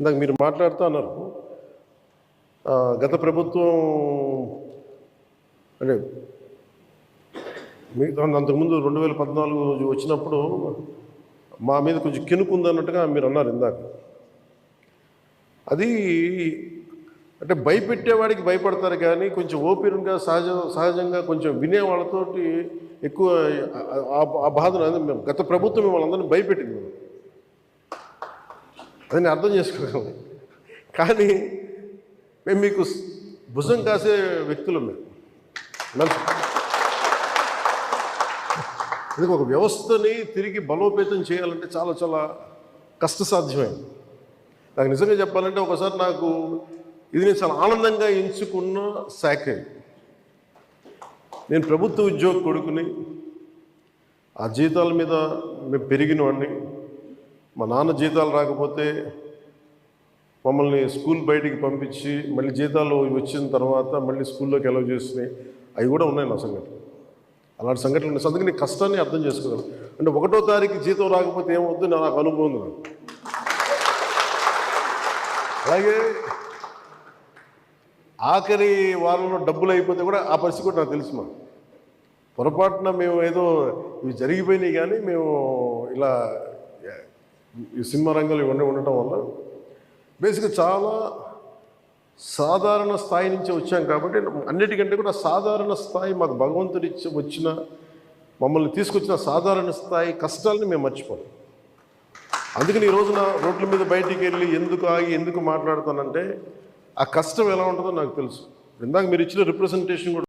ఇందాక మీరు మాట్లాడుతూ అన్నారు గత ప్రభుత్వం అంటే మిగతా అంతకుముందు రెండు వేల పద్నాలుగు వచ్చినప్పుడు మా మీద కొంచెం కినుకుందన్నట్టుగా మీరు అన్నారు ఇందాక అది అంటే భయపెట్టేవాడికి భయపడతారు కానీ కొంచెం ఓపెన్గా సహజ సహజంగా కొంచెం వినేవాళ్ళతోటి ఎక్కువ ఆ- బాధను మేము గత ప్రభుత్వం మిమ్మల్ని అందరినీ భయపెట్టింది మేము. అది నేను అర్థం చేసుకోగలను. కానీ మేము మీకు భుజం కాసే వ్యక్తులు మేము. మనిషి. ఇది ఒక వ్యవస్థని తిరిగి బలోపేతం చేయాలంటే చాలా చాలా కష్టసాధ్యమైంది. నాకు నిజంగా చెప్పాలంటే ఒకసారి నాకు ఇది నేను చాలా ఆనందంగా ఎంచుకున్న శాఖ. నేను ప్రభుత్వ ఉద్యోగ కొడుకుని ఆ జీతాల మీద మేము పెరిగిన వాడిని మా నాన్న జీతాలు రాకపోతే మమ్మల్ని స్కూల్ బయటికి పంపించి మళ్ళీ జీతాలు వచ్చిన తర్వాత మళ్ళీ స్కూల్లోకి ఎలవ్ చేసినాయి అవి కూడా ఉన్నాయి నా సంఘటన. అలాంటి సంఘటనలు ఉన్నాయి. అందుకని కష్టాన్ని అర్థం చేసుకోగలను అంటే ఒకటో తారీఖు జీతం రాకపోతే ఏమవుద్దు నాకు అనుభవం ఉంది నాకు. అలాగే ఆఖరి వారంలో డబ్బులు అయిపోతే కూడా ఆ పరిస్థితి కూడా నాకు తెలుసు మా పొరపాటున మేము ఏదో ఇవి జరిగిపోయినాయి కానీ మేము ఇలా ఈ సినిమా రంగంలో ఇవన్నీ ఉండటం వల్ల బేసిక్గా చాలా సాధారణ స్థాయి నుంచి వచ్చాం కాబట్టి అన్నిటికంటే కూడా సాధారణ స్థాయి మాకు భగవంతుడి వచ్చిన మమ్మల్ని తీసుకొచ్చిన సాధారణ స్థాయి కష్టాలని మేము మర్చిపోం అందుకని ఈ రోజున రోడ్ల మీద బయటికి వెళ్ళి ఎందుకు ఆగి ఎందుకు మాట్లాడుతానంటే ఆ కష్టం ఎలా ఉంటుందో నాకు తెలుసు. ఇందాక మీరు ఇచ్చిన రిప్రజెంటేషన్ కూడా